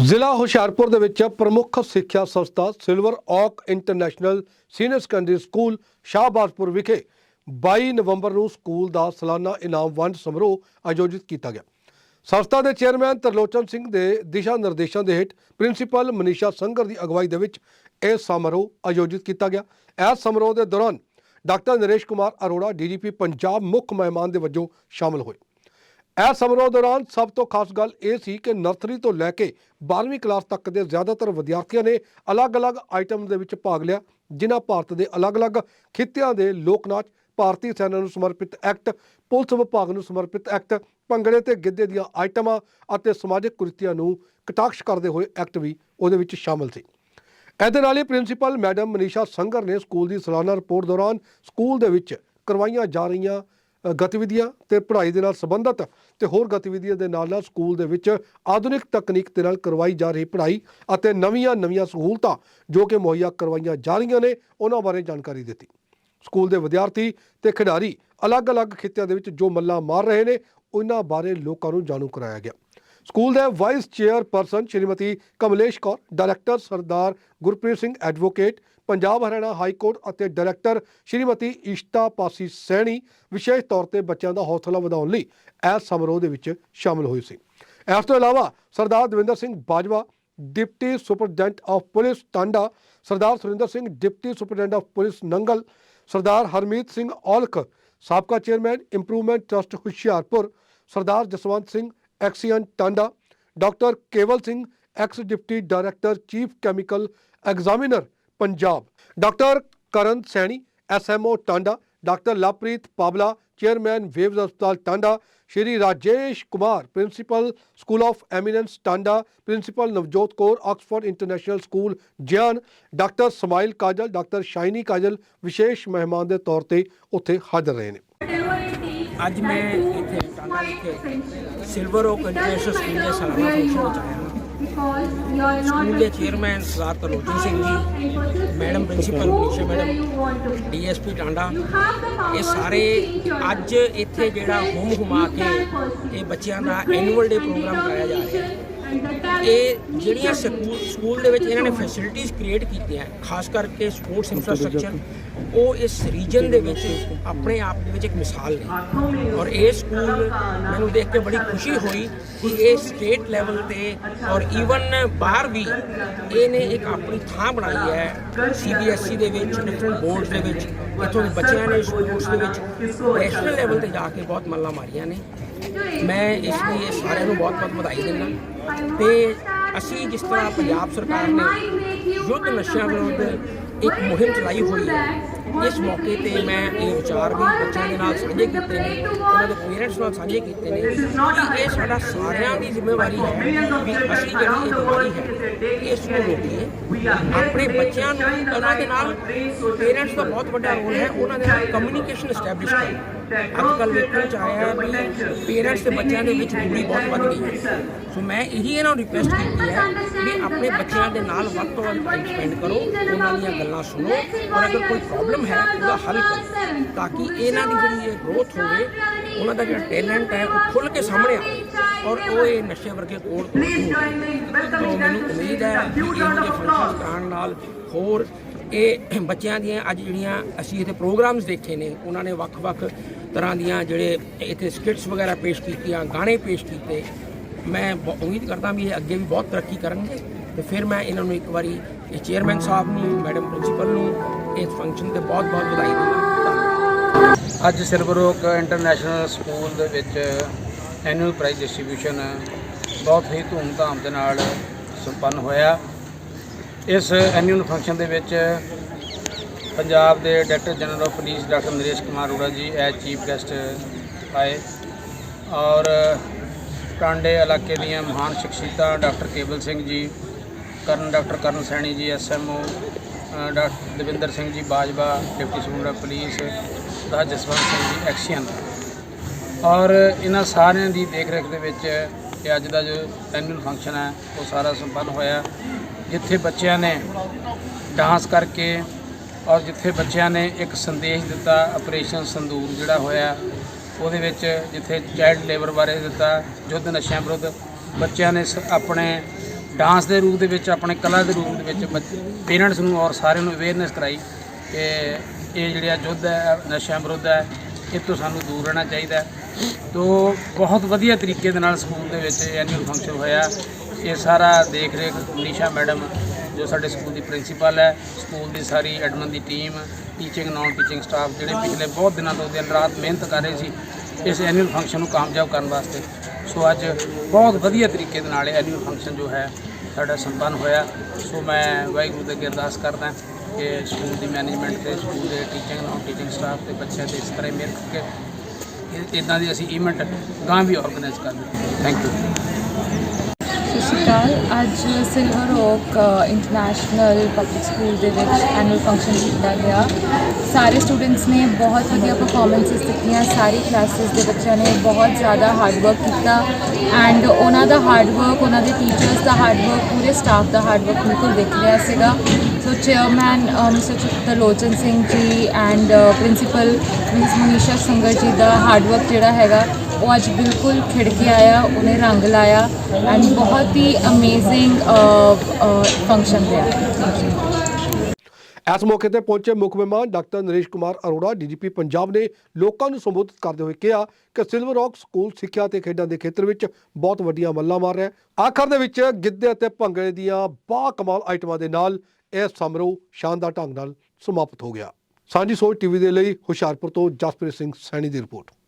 ਜ਼ਿਲ੍ਹਾ ਹੁਸ਼ਿਆਰਪੁਰ ਦੇ ਵਿੱਚ ਪ੍ਰਮੁੱਖ ਸਿੱਖਿਆ ਸੰਸਥਾ silver oak international senior secondary school Shahbazpur ਵਿਖੇ 22 ਨਵੰਬਰ ਨੂੰ ਸਕੂਲ ਦਾ ਸਾਲਾਨਾ ਇਨਾਮ ਵੰਡ ਸਮਾਰੋਹ ਆਯੋਜਿਤ ਕੀਤਾ ਗਿਆ। ਸੰਸਥਾ ਦੇ ਚੇਅਰਮੈਨ ਤਰਲੋਚਨ ਸਿੰਘ ਦੇ ਦਿਸ਼ਾ ਨਿਰਦੇਸ਼ਾਂ ਦੇ ਹੇਠ ਪ੍ਰਿੰਸੀਪਲ ਮਨੀਸ਼ਾ ਸੰਗਰ ਦੀ ਅਗਵਾਈ ਦੇ ਵਿੱਚ ਇਹ ਸਮਾਰੋਹ ਆਯੋਜਿਤ ਕੀਤਾ ਗਿਆ। ਇਸ ਸਮਾਰੋਹ ਦੇ ਦੌਰਾਨ ਡਾਕਟਰ ਨਰੇਸ਼ ਕੁਮਾਰ ਅਰੋੜਾ ਡੀਜੀਪੀ ਪੰਜਾਬ ਮੁੱਖ ਮਹਿਮਾਨ ਦੇ ਵਜੋਂ ਸ਼ਾਮਲ ਹੋਏ। ਇਸ ਸਮਾਰੋਹ ਦੌਰਾਨ ਸਭ ਤੋਂ ਖਾਸ ਗੱਲ ਇਹ ਸੀ ਕਿ ਨਰਸਰੀ ਤੋਂ ਲੈ ਕੇ 12ਵੀਂ ਕਲਾਸ ਤੱਕ ਦੇ ਜ਼ਿਆਦਾਤਰ ਵਿਦਿਆਰਥੀਆਂ ਨੇ ਅਲੱਗ-ਅਲੱਗ ਆਈਟਮ ਦੇ ਵਿੱਚ ਭਾਗ ਲਿਆ, ਜਿਨ੍ਹਾਂ ਭਾਰਤ ਦੇ ਅਲੱਗ-ਅਲੱਗ ਖਿੱਤਿਆਂ ਦੇ ਲੋਕ ਨਾਚ ਭਾਰਤੀ ਸੈਨਾ ਨੂੰ ਸਮਰਪਿਤ ਐਕਟ, ਪੁਲਿਸ ਵਿਭਾਗ ਨੂੰ ਸਮਰਪਿਤ ਐਕਟ, ਭੰਗੜੇ ਤੇ ਗਿੱਧੇ ਦੀਆਂ ਆਈਟਮਾਂ ਅਤੇ ਸਮਾਜਿਕ ਕੁਰੀਤੀਆਂ ਨੂੰ ਕਟਾਕਸ਼ ਕਰਦੇ ਹੋਏ ਐਕਟ ਵੀ ਉਹਦੇ ਵਿੱਚ ਸ਼ਾਮਲ ਸੀ। ਇਹਦੇ ਨਾਲ ਹੀ ਪ੍ਰਿੰਸੀਪਲ ਮੈਡਮ ਮਨੀਸ਼ਾ ਸੰਗਰ ਨੇ ਸਕੂਲ ਦੀ ਸਾਲਾਨਾ ਰਿਪੋਰਟ ਦੌਰਾਨ ਸਕੂਲ ਦੇ ਵਿੱਚ ਕਰਵਾਈਆਂ ਜਾ ਰਹੀਆਂ ਗਤੀਵਿਧੀਆਂ ਤੇ ਪੜ੍ਹਾਈ ਦੇ ਨਾਲ ਸੰਬੰਧਿਤ ਤੇ ਹੋਰ ਗਤੀਵਿਧੀਆਂ ਦੇ ਨਾਲ ਨਾਲ ਸਕੂਲ ਦੇ ਵਿੱਚ ਆਧੁਨਿਕ ਤਕਨੀਕ ਦੇ ਨਾਲ ਕਰਵਾਈ ਜਾ ਰਹੀ ਪੜ੍ਹਾਈ ਅਤੇ ਨਵੀਆਂ-ਨਵੀਆਂ ਸਹੂਲਤਾਂ ਜੋ ਕਿ ਮੁਹੱਈਆ ਕਰਵਾਈਆਂ ਜਾ ਰਹੀਆਂ ਨੇ, ਉਹਨਾਂ ਬਾਰੇ ਜਾਣਕਾਰੀ ਦਿੱਤੀ। ਸਕੂਲ ਦੇ ਵਿਦਿਆਰਥੀ ਤੇ ਖਿਡਾਰੀ ਅਲੱਗ-ਅਲੱਗ ਖਿੱਤਿਆਂ ਦੇ ਵਿੱਚ ਜੋ ਮੱਲਾਂ ਮਾਰ ਰਹੇ ਨੇ, ਉਹਨਾਂ ਬਾਰੇ ਲੋਕਾਂ ਨੂੰ ਜਾਣੂ ਕਰਾਇਆ ਗਿਆ। ਸਕੂਲ ਦੇ vice chairperson Shrimati Kamlesh Kaur, director Sardar Gurpreet Singh advocate, Punjab Haryana high court ਅਤੇ ਡਾਇਰੈਕਟਰ ਸ਼੍ਰੀਮਤੀ ਇਸ਼ਤਾ ਪਾਸੀ ਸੈਣੀ ਵਿਸ਼ੇਸ਼ ਤੌਰ ਤੇ ਬੱਚਿਆਂ ਦਾ ਹੌਸਲਾ ਵਧਾਉਣ ਲਈ ਇਸ ਸਮਾਰੋਹ ਦੇ ਵਿੱਚ ਸ਼ਾਮਲ ਹੋਏ ਸੀ। ਇਸ ਤੋਂ ਇਲਾਵਾ Sardar Davinder Singh Bajwa, deputy superintendent of police Tanda, Sardar Surinder Singh, deputy superintendent of police Nangal, Sardar Harmeet Singh Aulakh, ਸਾਬਕਾ chairman improvement trust Hoshiarpur, Sardar Jaswant Singh XEN Tanda, doctor Kewal Singh, ex deputy director, chief chemical examiner, Punjab. Doctor Karan Saini SMO Tanda, doctor Lovepreet Pabla chairman waves ਹਸਪਤਾਲ Tanda, Shri Rajesh Kumar, principal school of eminence Tanda, principal Navjot Kaur, Oxford international school, Gyan, doctor Smile Kajal, doctor Shiny Kajal, ਵਿਸ਼ੇਸ਼ ਮਹਿਮਾਨ ਦੇ ਤੌਰ ਤੇ ਉੱਥੇ ਹਾਜ਼ਰ ਰਹੇ ਨੇ। ਅੱਜ ਮੈਂ ਇੱਥੇ ਟਾਂਡਾ ਵਿਖੇ ਸਿਲਵਰ ਓਕ ਇੰਟਰਨੈਸ਼ਨਲ ਸਕੂਲ ਦੇ ਸਾਲਾਨਾ ਫੰਕਸ਼ਨ ਵਿੱਚ ਆਇਆ ਸਕੂਲ ਦੇ chairman Sardar Tarlochan Singh ji madam principal Manisha madam DSP Tanda ਇਹ ਸਾਰੇ ਅੱਜ ਇੱਥੇ ਜਿਹੜਾ ਹੋਮ ਹੁਮਾ ਕੇ ਇਹ ਬੱਚਿਆਂ ਦਾ ਐਨੂਅਲ ਡੇ ਪ੍ਰੋਗਰਾਮ ਕਰਾਇਆ ਜਾ ਰਿਹਾ ਹੈ ਇਹ ਜਿਹੜੀਆਂ ਸਕੂਲ ਸਕੂਲ ਦੇ ਵਿੱਚ ਇਹਨਾਂ ਨੇ ਫੈਸਿਲਿਟੀਆਂ ਕ੍ਰੀਏਟ ਕੀਤੀਆਂ ਖਾਸ ਕਰਕੇ ਸਪੋਰਟਸ ਇਨਫਰਾਸਟ੍ਰਕਚਰ ਉਹ ਇਸ ਰੀਜਨ ਦੇ ਵਿੱਚ ਆਪਣੇ ਆਪ ਦੇ ਵਿੱਚ ਇੱਕ ਮਿਸਾਲ ਨੇ। ਔਰ ਇਹ ਸਕੂਲ ਮੈਨੂੰ ਦੇਖ ਕੇ ਬੜੀ ਖੁਸ਼ੀ ਹੋਈ ਕਿ ਇਹ ਸਟੇਟ ਲੈਵਲ ਤੇ ਔਰ ਈਵਨ ਬਾਹਰ ਵੀ ਇਹਨੇ ਇੱਕ ਆਪਣੀ ਥਾਂ ਬਣਾਈ ਹੈ ਸੀਬੀਐਸਈ ਦੇ ਵਿੱਚ ਡਿਫਰੈਂਟ ਬੋਰਡਸ ਦੇ ਵਿੱਚ। ਇੱਥੋਂ ਦੇ ਬੱਚਿਆਂ ਨੇ ਸਪੋਰਟਸ ਦੇ ਵਿੱਚ ਨੈਸ਼ਨਲ ਲੈਵਲ ਤੇ ਜਾ ਕੇ ਬਹੁਤ ਮੱਲਾਂ ਮਾਰੀਆਂ ਨੇ। ਮੈਂ ਇਸ ਲਈ ਇਹ ਸਾਰਿਆਂ ਨੂੰ ਬਹੁਤ ਬਹੁਤ ਵਧਾਈ ਦਿੰਦਾ। ਤੇ ਅਸੀਂ ਜਿਸ ਤਰ੍ਹਾਂ ਪੰਜਾਬ ਸਰਕਾਰ ਨੇ ਯੁੱਧ ਨਸ਼ਿਆਂ ਵਿਰੁੱਧ ਇੱਕ ਮੁਹਿੰਮ ਚਲਾਈ ਹੋਈ ਹੈ, ਇਸ ਮੌਕੇ ਤੇ ਮੈਂ ਇਹ ਵਿਚਾਰ ਵੀ ਬੱਚਿਆਂ ਦੇ ਨਾਲ ਸਾਂਝੇ ਕੀਤੇ ਨੇ, ਉਹਨਾਂ ਦੇ ਪੇਰੈਂਟਸ ਨਾਲ ਸਾਂਝੇ ਕੀਤੇ ਨੇ ਕਿ ਇਹ ਸਾਡਾ ਸਾਰਿਆਂ ਦੀ ਜ਼ਿੰਮੇਵਾਰੀ ਹੈ ਵੀ ਅਸੀਂ ਜਿਹੜੀ ਇਹ ਬਿਮਾਰੀ ਹੈ, ਇਸ ਨੂੰ ਰੋਕੀਏ। ਆਪਣੇ ਬੱਚਿਆਂ ਨੂੰ, ਉਹਨਾਂ ਦੇ ਨਾਲ ਪੇਰੈਂਟਸ ਦਾ ਬਹੁਤ ਵੱਡਾ ਰੋਲ ਹੈ, ਉਹਨਾਂ ਦੇ ਨਾਲ ਕਮਿਊਨੀਕੇਸ਼ਨ ਐਸਟੈਬਲਿਸ਼ ਕਰਨਾ ਅੱਜ ਕੱਲ੍ਹ ਦੇਖਣ ਚ ਆਇਆ ਹੈ ਵੀ ਪੇਰੈਂਟਸ ਤੇ ਬੱਚਿਆਂ ਦੇ ਵਿੱਚ ਦੂਰੀ ਬਹੁਤ ਵੱਧ ਗਈ ਹੈ। ਸੋ ਮੈਂ ਇਹੀ ਇਹਨਾਂ ਨੂੰ ਰਿਕੁਐਸਟ ਕੀਤੀ ਹੈ ਵੀ ਆਪਣੇ ਬੱਚਿਆਂ ਦੇ ਨਾਲ ਵੱਧ ਤੋਂ ਵੱਧ ਟਾਈਮ ਸਪੈਂਡ ਕਰੋ, ਉਹਨਾਂ ਦੀਆਂ ਗੱਲਾਂ ਸੁਣੋ ਔਰ ਅਗਰ ਕੋਈ ਪ੍ਰੋਬਲਮ ਹੈ, ਉਹਦਾ ਹੱਲ ਕਰੋ ਤਾਂ ਕਿ ਇਹਨਾਂ ਦੀ ਜਿਹੜੀ ਇਹ ਗਰੋਥ ਹੋਵੇ, ਉਹਨਾਂ ਦਾ ਜਿਹੜਾ ਟੈਲੈਂਟ ਹੈ, ਉਹ ਖੁੱਲ ਕੇ ਸਾਹਮਣੇ ਆਵੇ ਔਰ ਉਹ ਇਹ ਨਸ਼ੇ ਵਰਗੇ ਕੋੜ ਤੋਂ ਦੂਰ ਮੈਨੂੰ ਉਮੀਦ ਹੈ ਕਿ ਇਹੋ ਫੰਕਸ਼ਨ ਕਰਾਉਣ ਨਾਲ ਹੋਰ ਇਹ ਬੱਚਿਆਂ ਦੀਆਂ ਅੱਜ ਜਿਹੜੀਆਂ ਅਸੀਂ ਇੱਥੇ ਪ੍ਰੋਗਰਾਮਸ ਦੇਖੇ ਨੇ, ਉਹਨਾਂ ਨੇ ਵੱਖ-ਵੱਖ ਤਰ੍ਹਾਂ ਦੀਆਂ ਜਿਹੜੇ ਇੱਥੇ ਸਕਿਟਸ ਵਗੈਰਾ ਪੇਸ਼ ਕੀਤੀਆਂ, ਗਾਣੇ ਪੇਸ਼ ਕੀਤੇ। ਮੈਂ ਬ- ਉਮੀਦ ਕਰਦਾ ਵੀ ਇਹ ਅੱਗੇ ਵੀ ਬਹੁਤ ਤਰੱਕੀ ਕਰਨਗੇ ਤੇ ਫਿਰ ਮੈਂ ਇਹਨਾਂ ਨੂੰ ਇੱਕ ਵਾਰੀ ਇਹ ਚੇਅਰਮੈਨ ਸਾਹਿਬ ਨੂੰ ਮੈਡਮ ਪ੍ਰਿੰਸੀਪਲ ਨੂੰ ਇਸ ਫੰਕਸ਼ਨ ਤੇ ਬਹੁਤ-ਬਹੁਤ ਵਧਾਈ ਦਿੰਦਾ ਅੱਜ ਸਿਲਵਰ ਓਕ ਇੰਟਰਨੈਸ਼ਨਲ ਸਕੂਲ ਦੇ ਵਿੱਚ ਐਨੂਅਲ ਪ੍ਰਾਈਜ਼ ਡਿਸਟ੍ਰੀਬਿਊਸ਼ਨ ਬਹੁਤ ਹੀ ਧੂਮਧਾਮ ਦੇ ਨਾਲ ਸੰਪੰਨ ਹੋਇਆ। ਇਸ ਐਨੂਅਲ ਫੰਕਸ਼ਨ ਦੇ ਵਿੱਚ ਪੰਜਾਬ ਦੇ director general of police doctor Naresh Kumar Arora ji as chief guest ਆਏ ਔਰ ਟਾਂਡੇ ਇਲਾਕੇ ਦੀਆਂ ਮਹਾਨ ਸ਼ਖਸੀਅਤਾਂ ਡਾਕਟਰ ਕੇਵਲ ਸਿੰਘ ਜੀ ਕਰਨ ਡਾਕਟਰ ਕਰਨ ਸੈਣੀ ਜੀ SMO doctor Davinder Singh ji, Bajwa deputy superintendent police ਦਾ ਜਸਵੰਤ ਸਿੰਘ ਜੀ ਐਕਸੀਅਨ ਔਰ ਇਹਨਾਂ ਸਾਰਿਆਂ ਦੀ ਦੇਖਰੇਖ ਦੇ ਵਿੱਚ ਇਹ ਅੱਜ ਦਾ ਜੋ ਐਨੂਅਲ ਫੰਕਸ਼ਨ ਹੈ, ਉਹ ਸਾਰਾ ਸੰਪੰਨ ਹੋਇਆ। ਜਿੱਥੇ ਬੱਚਿਆਂ ਨੇ ਡਾਂਸ ਕਰਕੇ ਔਰ ਜਿੱਥੇ ਬੱਚਿਆਂ ਨੇ ਇੱਕ ਸੰਦੇਸ਼ ਦਿੱਤਾ ਆਪਰੇਸ਼ਨ ਸੰਦੂਰ ਜਿਹੜਾ ਹੋਇਆ, ਉਹਦੇ ਵਿੱਚ ਜਿੱਥੇ ਚਾਈਲਡ ਲੇਬਰ ਬਾਰੇ ਦਿੱਤਾ, ਯੁੱਧ ਨਸ਼ਿਆਂ ਵਿਰੁੱਧ, ਬੱਚਿਆਂ ਨੇ ਸ- ਆਪਣੇ ਡਾਂਸ ਦੇ ਰੂਪ ਦੇ ਵਿੱਚ, ਆਪਣੇ ਕਲਾ ਦੇ ਰੂਪ ਦੇ ਵਿੱਚ ਪੇਰੈਂਟਸ ਨੂੰ ਔਰ ਸਾਰਿਆਂ ਨੂੰ ਅਵੇਅਰਨੈਸ ਕਰਾਈ ਕਿ ਇਹ ਜਿਹੜਾ ਯੁੱਧ ਹੈ, ਨਸ਼ਿਆਂ ਵਿਰੁੱਧ ਹੈ, ਇਹ ਤੋਂ ਸਾਨੂੰ ਦੂਰ ਰਹਿਣਾ ਚਾਹੀਦਾ ਤੋ ਬਹੁਤ ਵਧੀਆ ਤਰੀਕੇ ਦੇ ਨਾਲ ਸਕੂਲ ਦੇ ਵਿੱਚ ਐਨੂਅਲ ਫੰਕਸ਼ਨ ਹੋਇਆ। ਇਹ ਸਾਰਾ ਦੇਖ ਰੇਖ ਮਨੀਸ਼ਾ ਮੈਡਮ ਜੋ ਸਾਡੇ ਸਕੂਲ ਦੀ ਪ੍ਰਿੰਸੀਪਲ ਹੈ, ਸਕੂਲ ਦੀ ਸਾਰੀ ਐਡਮਨ ਦੀ team teaching non teaching staff ਜਿਹੜੇ ਪਿਛਲੇ ਬਹੁਤ ਦਿਨਾਂ ਤੋਂ ਦਿਨ ਰਾਤ ਮਿਹਨਤ ਕਰ ਰਹੇ ਸੀ, ਇਸ ਐਨੂਅਲ ਫੰਕਸ਼ਨ ਨੂੰ ਕਾਮਯਾਬ ਕਰਨ ਵਾਸਤੇ। ਸੋ ਅੱਜ ਬਹੁਤ ਵਧੀਆ ਤਰੀਕੇ ਦੇ ਨਾਲ ਇਹ ਐਨੂਅਲ ਫੰਕਸ਼ਨ ਜੋ ਹੈ, ਸਾਡਾ ਸੰਪੰਨ ਹੋਇਆ। ਸੋ ਮੈਂ ਵਾਹਿਗੁਰੂ ਦੇ ਅੱਗੇ ਅਰਦਾਸ ਕਰਦਾ ਕਿ ਸਕੂਲ ਦੀ ਮੈਨੇਜਮੈਂਟ ਤੇ, ਸਕੂਲ ਦੇ ਟੀਚਿੰਗ ਨਾਨ ਟੀਚਿੰਗ ਸਟਾਫ ਤੇ ਬੱਚਿਆਂ ਤੇ ਇਸ ਤਰ੍ਹਾਂ ਹੀ ਕੇ ਕਰਕੇ ਇਦਾਂ ਦੀ ਅਸੀਂ ਇਵੈਂਟ ਗਾਂ ਵੀ ਆਰਗੇਨਾਈਜ਼ ਕਰਦੇ ਥੈਂਕ ਯੂ ਅਕਾਲ ਅੱਜ silver oak international public school ਦੇ ਵਿੱਚ ਐਨੂਅਲ ਫੰਕਸ਼ਨ ਕੀਤਾ ਗਿਆ। ਸਾਰੇ ਸਟੂਡੈਂਟਸ ਨੇ ਬਹੁਤ ਵਧੀਆ ਪਰਫਾਰਮੈਂਸਿਸ ਦਿੱਤੀਆਂ, ਸਾਰੀ ਕਲਾਸਿਸ ਦੇ ਬੱਚਿਆਂ ਨੇ ਬਹੁਤ ਜ਼ਿਆਦਾ ਹਾਰਡ ਵਰਕ ਕੀਤਾ ਐਂਡ ਉਹਨਾਂ ਦਾ ਹਾਰਡ ਵਰਕ ਉਹਨਾਂ ਦੇ ਟੀਚਰਸ ਦਾ ਹਾਰਡ ਵਰਕ ਪੂਰੇ ਸਟਾਫ ਦਾ ਹਾਰਡ ਵਰਕ ਬਿਲਕੁਲ ਦਿਖ ਰਿਹਾ ਸੀਗਾ। So chairman mister Tarlochan Singh ji and principal miss Manisha Sangar ji the hard work ਜਿਹੜਾ ਹੈਗਾ ਉਹ ਅੱਜ ਬਿਲਕੁਲ ਖਿੜ ਕੇ ਆਇਆ, ਉਹਨੇ ਰੰਗ ਲਾਇਆ ਐਂਡ ਬਹੁਤ ਹੀ ਅਮੇਜ਼ਿੰਗ ਫੰਕਸ਼ਨ ਰਿਹਾ। ਇਸ ਮੌਕੇ ਤੇ ਪਹੁੰਚੇ ਮੁੱਖ ਮਹਿਮਾਨ ਡਾਕਟਰ ਨਰੇਸ਼ ਕੁਮਾਰ ਅਰੋੜਾ, ਡੀਜੀਪੀ ਪੰਜਾਬ ਨੇ ਲੋਕਾਂ ਨੂੰ ਸੰਬੋਧਿਤ ਕਰਦੇ ਹੋਏ ਕਿਹਾ ਕਿ ਸਿਲਵਰ ਰੌਕ ਸਕੂਲ ਸਿੱਖਿਆ ਤੇ ਖੇਡਾਂ ਦੇ ਖੇਤਰ ਵਿੱਚ ਬਹੁਤ ਵੱਡੀਆਂ ਮੱਲਾਂ ਮਾਰ ਰਿਹਾ ਹੈ। ਆਖਰ ਦੇ ਵਿੱਚ ਗਿੱਧੇ ਅਤੇ ਭੰਗੜੇ ਦੀਆਂ ਬਾ ਕਮਾਲ ਆਈਟਮਾਂ ਦੇ ਨਾਲ ਇਹ ਸਮਾਰੋਹ ਸ਼ਾਨਦਾਰ ਢੰਗ ਨਾਲ ਸਮਾਪਤ ਹੋ ਗਿਆ। ਸਾਂਝੀ ਸੋਚ ਟੀਵੀ ਦੇ ਲਈ ਹੁਸ਼ਿਆਰਪੁਰ ਤੋਂ ਜਸਪ੍ਰੀਤ ਸਿੰਘ ਸੈਣੀ ਦੀ ਰਿਪੋਰਟ।